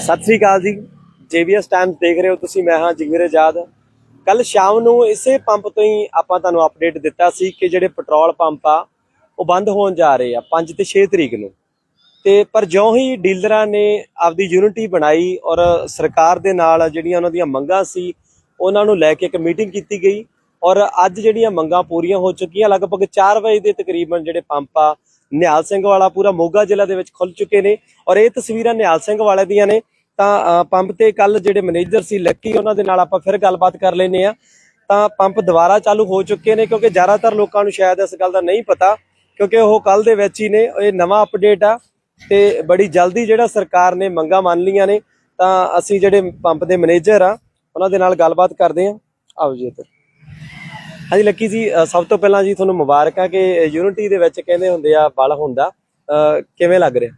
ਸਤਿ ਸ੍ਰੀ ਅਕਾਲ ਜੀ। ਜੇਬੀਐਸ ਟਾਈਮਸ ਦੇਖ ਰਹੇ ਹੋ ਤੁਸੀਂ, ਮੈਂ ਹਾਂ ਜਗਵੀਰ ਆਜ਼ਾਦ। ਕੱਲ ਸ਼ਾਮ ਨੂੰ ਇਸੇ ਪੰਪ ਤੋਂ ਹੀ ਆਪਾਂ ਤੁਹਾਨੂੰ ਅਪਡੇਟ ਦਿੱਤਾ ਸੀ ਕਿ ਜਿਹੜੇ ਪੈਟਰੋਲ ਪੰਪ ਆ, ਉਹ ਬੰਦ ਹੋਣ ਜਾ ਰਹੇ ਆ 5 ਤੇ 6 ਤਰੀਕ ਨੂੰ। ਤੇ ਪਰ ਜਿਉਂ ਹੀ ਡੀਲਰਾਂ ਨੇ ਆਪਦੀ ਯੂਨਿਟੀ ਬਣਾਈ ਔਰ ਸਰਕਾਰ ਦੇ ਨਾਲ ਜਿਹੜੀਆਂ ਉਹਨਾਂ ਦੀਆਂ ਮੰਗਾਂ ਸੀ, ਉਹਨਾਂ ਨੂੰ ਲੈ ਕੇ ਇੱਕ ਮੀਟਿੰਗ ਕੀਤੀ ਗਈ। ਔਰ ਅੱਜ ਜਿਹੜੀਆਂ ਮੰਗਾਂ ਪੂਰੀਆਂ ਹੋ ਚੁੱਕੀਆਂ, ਲਗਭਗ 4 ਵਜੇ ਦੇ ਤਕਰੀਬਨ ਜਿਹੜੇ ਪੰਪ ਆ ਨਿਹਾਲ ਸਿੰਘ ਵਾਲਾ ਪੂਰਾ ਮੋਗਾ ਜ਼ਿਲ੍ਹਾ ਦੇ ਵਿੱਚ ਖੁੱਲ ਚੁੱਕੇ ਨੇ ਔਰ ਇਹ ਤਸਵੀਰਾਂ ਨਿਹਾਲ ਸਿੰਘ ਵਾਲੇ ਦੀਆਂ ਨੇ। ਤਾਂ ਪੰਪ ਤੇ ਕੱਲ ਜਿਹੜੇ ਮੈਨੇਜਰ ਸੀ ਲੱਕੀ, ਉਹਨਾਂ ਦੇ ਨਾਲ ਆਪਾਂ ਫਿਰ ਗੱਲਬਾਤ ਕਰ ਲੈਨੇ ਆ ਤਾਂ ਪੰਪ ਦੁਬਾਰਾ ਚਾਲੂ ਹੋ ਚੁੱਕੇ ਨੇ ਕਿਉਂਕਿ ਜ਼ਿਆਦਾਤਰ ਲੋਕਾਂ ਨੂੰ ਸ਼ਾਇਦ ਇਸ ਗੱਲ ਦਾ ਨਹੀਂ ਪਤਾ ਕਿਉਂਕਿ ਉਹ ਕੱਲ ਦੇ ਵਿੱਚ ਹੀ ਨੇ। ਇਹ ਨਵਾਂ ਅਪਡੇਟ ਆ ਤੇ ਬੜੀ ਜਲਦੀ ਜਿਹੜਾ ਸਰਕਾਰ ਨੇ ਮੰਗਾਂ ਮੰਨ ਲੀਆਂ ਨੇ। ਤਾਂ ਅਸੀਂ ਜਿਹੜੇ ਪੰਪ ਦੇ ਮੈਨੇਜਰ ਆ, ਉਹਨਾਂ ਦੇ ਨਾਲ ਗੱਲਬਾਤ ਕਰਦੇ ਆ ਆਓ ਜੀ ਇੱਧਰ। ਹਾਂਜੀ ਲੱਕੀ ਜੀ ਸਭ ਤੋਂ ਪਹਿਲਾਂ ਜੀ ਤੁਹਾਨੂੰ ਮੁਬਾਰਕਾਂ ਕਿ ਯੂਨਿਟੀ ਦੇ ਵਿੱਚ ਕਹਿੰਦੇ ਹੁੰਦੇ ਆ ਬਲ ਹੁੰਦਾ। ਕਿਵੇਂ ਲੱਗ ਰਿਹਾ?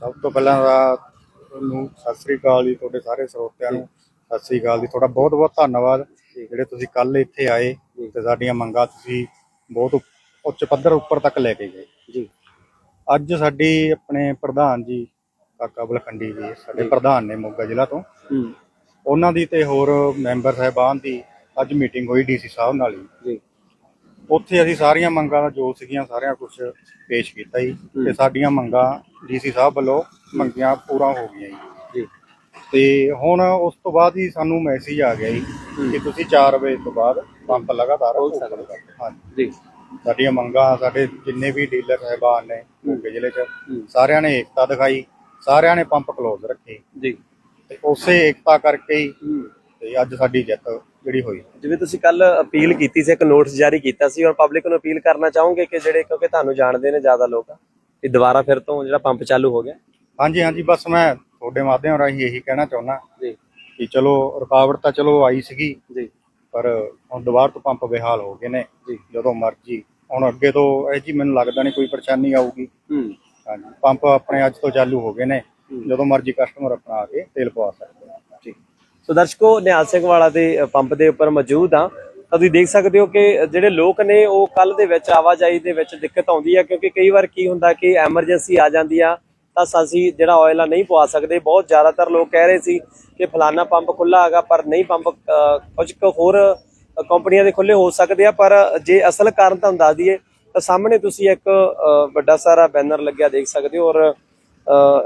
ਸਭ ਤੋਂ ਪਹਿਲਾਂ ਤਾਂ ਤੁਹਾਨੂੰ ਸਤਿ ਸ੍ਰੀ ਅਕਾਲ ਜੀ ਤੁਹਾਡੇ ਸਾਰੇ ਸਰੋਤਿਆਂ ਨੂੰ। ਸਤਿ ਸ੍ਰੀ ਅਕਾਲ ਜੀ ਤੁਹਾਡਾ ਬਹੁਤ ਬਹੁਤ ਧੰਨਵਾਦ। ਜਿਹੜੇ ਤੁਸੀਂ ਕੱਲ ਇੱਥੇ ਆਏ ਤੇ ਸਾਡੀਆਂ ਮੰਗਾਂ ਤੁਸੀਂ ਬਹੁਤ ਉੱਚ ਪੱਧਰ ਉੱਪਰ ਤੱਕ ਲੈ ਕੇ ਗਏ। ਜੀ। ਅੱਜ ਸਾਡੀ ਆਪਣੇ ਪ੍ਰਧਾਨ ਜੀ ਕਾਕਾ ਬਲਖੰਡੀ ਜੀ ਸਾਡੇ ਪ੍ਰਧਾਨ ਨੇ ਮੋਗਾ ਜ਼ਿਲ੍ਹਾ ਤੋਂ। ਉਹਨਾਂ ਦੀ ਤੇ ਹੋਰ ਮੈਂਬਰ ਸਾਹਿਬਾਨ ਦੀ ਅੱਜ ਮੀਟਿੰਗ ਹੋਈ ਡੀਸੀ ਸਾਹਿਬ ਨਾਲ ਹੀ। ਜੀ। ਉੱਥੇ ਅਸੀਂ ਸਾਰੀਆਂ ਮੰਗਾਂ ਦਾ ਜੋ ਸੀਗੀਆਂ ਸਾਰਿਆਂ ਕੁਝ ਪੇਸ਼ ਕੀਤਾ ਜੀ। ਤੇ ਸਾਡੀਆਂ ਮੰਗਾਂ ਡੀਸੀ ਸਾਹਿਬ ਵੱਲੋਂ ਮੰਗੀਆਂ ਪੂਰਾ ਹੋ ਗਈਆਂ ਜੀ। ਤੇ ਹੁਣ ਉਸ ਤੋਂ ਬਾਅਦ ਹੀ ਸਾਨੂੰ ਮੈਸੇਜ ਆ ਗਿਆ ਜੀ ਕਿ ਤੁਸੀਂ 4 ਵਜੇ ਤੋਂ ਬਾਅਦ ਪੰਪ ਲਗਾਤਾਰ ਦਿਓ। ਹਾਂਜੀ। ਜੀ। ਸਾਡੀਆਂ ਮੰਗਾਂ ਸਾਡੇ ਜਿੰਨੇ ਵੀ ਡੀਲਰ ਸਹਿਬਾਨ ਨੇ ਮੋਗੇ ਜ਼ਿਲ੍ਹੇ 'ਚ ਸਾਰਿਆਂ ਨੇ ਏਕਤਾ ਦਿਖਾਈ ਸਾਰਿਆਂ ਨੇ ਪੰਪ ਕਲੋਜ਼ ਰੱਖੇ। ਜੀ। ਤੇ ਉਸੇ ਏਕਤਾ ਕਰਕੇ ਹੂੰ। ਤੇ ਅੱਜ ਸਾਡੀ ਜਿੱਤ ਜਿਹੜੀ ਹੋਈ। ਜਿਵੇਂ ਤੁਸੀਂ ਕੱਲ ਅਪੀਲ ਕੀਤੀ ਸੀ ਇੱਕ ਨੋਟਿਸ ਜਾਰੀ ਕੀਤਾ ਸੀ ਔਰ ਪਬਲਿਕ ਨੂੰ ਅਪੀਲ ਕਰਨਾ ਚਾਹੋਗੇ ਕਿ ਜਿਹੜੇ ਕਿਉਂਕਿ ਤੁਹਾਨੂੰ ਜਾਣਦੇ ਨੇ ਜ਼ਿਆਦਾ ਲੋਕ ਕਿ ਦੁਬਾਰਾ ਫਿਰ ਤੋਂ ਜਿਹੜਾ ਪੰਪ ਚਾਲੂ ਹੋ ਗਿਆ? ਹਾਂਜੀ ਹਾਂਜੀ ਬਸ ਮੈਂ ਤੁਹਾਡੇ ਮਾਧਿਅਮ ਰਾਹੀਂ ਇਹੀ ਕਹਿਣਾ ਚਾਹੁੰਦਾ ਜੀ। ਕਿ ਚਲੋ ਰੁਕਾਵਟ ਤਾਂ ਚਲੋ ਆਈ ਸੀਗੀ ਜੀ। ਪਰ ਹੁਣ ਦੁਬਾਰਾ ਤੋਂ ਪੰਪ ਬੇਹਾਲ ਹੋ ਗਏ ਨੇ ਜੀ। ਜਦੋਂ ਮਰਜ਼ੀ। ਹੁਣ ਅੱਗੇ ਤੋਂ ਇਹ ਜੀ ਮੈਨੂੰ ਲੱਗਦਾ ਨਹੀਂ ਕੋਈ ਪਰੇਸ਼ਾਨੀ ਆਊਗੀ। ਹਾਂਜੀ ਪੰਪ ਆਪਣੇ ਅੱਜ ਤੋਂ ਚਾਲੂ ਹੋ ਗਏ ਨੇ ਜਦੋਂ ਮਰਜ਼ੀ ਕਸਟਮਰ ਆਪਣਾ ਆ ਕੇ ਤੇਲ ਪਵਾ ਸਕਦੇ ਸੋ ਦਰਸ਼ਕੋ, ਨਿਹਾਲ ਸਿੰਘ ਵਾਲਾ ਦੇ ਪੰਪ ਦੇ ਉੱਪਰ ਮੌਜੂਦ ਆ ਤੁਸੀਂ ਦੇਖ ਸਕਦੇ ਹੋ ਕਿ ਜਿਹੜੇ ਲੋਕ ਨੇ, ਉਹ ਕੱਲ ਦੇ ਵਿੱਚ ਆਵਾਜਾਈ ਦੇ ਵਿੱਚ ਦਿੱਕਤ ਆਉਂਦੀ ਆ, ਕਿਉਂਕਿ ਕਈ ਵਾਰ ਕੀ ਹੁੰਦਾ ਕਿ ਐਮਰਜੈਂਸੀ ਆ ਜਾਂਦੀ ਆ, ਤਾਂ ਅਸੀਂ ਜਿਹੜਾ ਆਇਲ ਆ ਨਹੀਂ ਪਵਾ ਸਕਦੇ। ਬਹੁਤ ਜ਼ਿਆਦਾਤਰ ਲੋਕ ਕਹਿ ਰਹੇ ਸੀ ਕਿ ਫਲਾਨਾ ਪੰਪ ਖੁੱਲਾ ਹੈਗਾ, ਪਰ ਨਹੀਂ, ਪੰਪ ਕੁਝ ਕੁ ਹੋਰ ਕੰਪਨੀਆਂ ਦੇ ਖੁੱਲੇ ਹੋ ਸਕਦੇ ਆ, ਪਰ ਜੇ ਅਸਲ ਕਾਰਨ ਤੁਹਾਨੂੰ ਦੱਸ ਦਈਏ, ਤਾਂ ਸਾਹਮਣੇ ਤੁਸੀਂ ਇੱਕ ਵੱਡਾ ਸਾਰਾ ਬੈਨਰ ਲੱਗਿਆ, ਦੇਖ ਸਕਦੇ ਹੋ, ਔਰ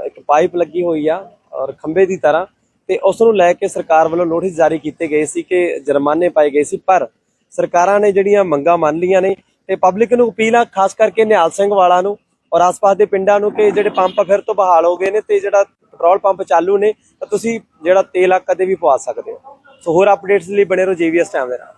ਇੱਕ ਪਾਈਪ ਲੱਗੀ ਹੋਈ ਆ, ਔਰ ਖੰਭੇ ਦੀ ਤਰ੍ਹਾਂ। ਤੇ ਉਸ ਨੂੰ ਲੈ ਕੇ ਸਰਕਾਰ ਵੱਲੋਂ ਨੋਟਿਸ ਜਾਰੀ ਕੀਤੇ ਗਏ ਸੀ ਕਿ ਜੁਰਮਾਨੇ ਪਾਏ ਗਏ ਸੀ, ਪਰ ਸਰਕਾਰਾਂ ਨੇ ਜਿਹੜੀਆਂ ਮੰਗਾਂ ਮੰਨ ਲੀਆਂ ਨੇ ਤੇ ਪਬਲਿਕ ਨੂੰ ਅਪੀਲ ਆ ਖਾਸ ਕਰਕੇ ਨਿਹਾਲ ਸਿੰਘ ਵਾਲਾ ਨੂੰ ਔਰ ਆਸ-ਪਾਸ ਦੇ ਪਿੰਡਾਂ ਨੂੰ ਕਿ ਜਿਹੜੇ ਪੰਪ ਫਿਰ ਤੋਂ ਬਹਾਲ ਹੋ ਗਏ ਨੇ ਤੇ ਜਿਹੜਾ ਪੈਟਰੋਲ ਪੰਪ ਚਾਲੂ ਨੇ, ਤਾਂ ਤੁਸੀਂ ਜਿਹੜਾ ਤੇਲ ਆ ਕਦੇ ਵੀ ਪਵਾ ਸਕਦੇ ਹੋ। ਸੋ ਹੋਰ ਅਪਡੇਟਸ ਲਈ ਬਣੇ ਰਹੋ ਜੀਵੀਐਸ ਟਾਈਮ ਦੇ ਨਾਲ।